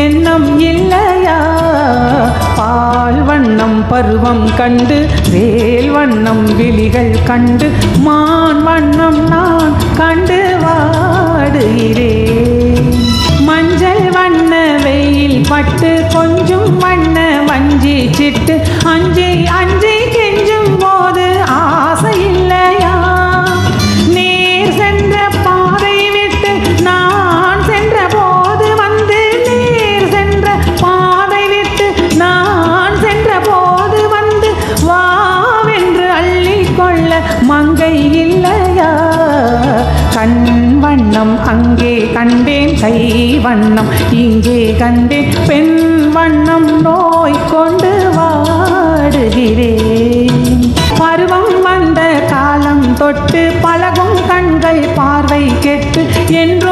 எண்ணம் இல்லையா? பால் வண்ணம் பருவம் கண்டு வேல் வண்ணம் விழிகள் கண்டு மான் வண்ணம் நான் கண்டு வாடுகிறேன் மஞ்சள் வண்ண வெயில் பட்டு கொஞ்சம் வண்ண வஞ்சி சிட்டு அஞ்சி அஞ்சு மங்கை இல்லையா? கண் வண்ணம் அங்கே கண்டேன் கை வண்ணம் இங்கே கண்டேன். பெண் வண்ணம் நோய் கொண்டு வாடுகிறேன். பருவம் வந்த காலம் தொட்டு பழகும் கண்கள் பார்வை கெட்டு என்றும்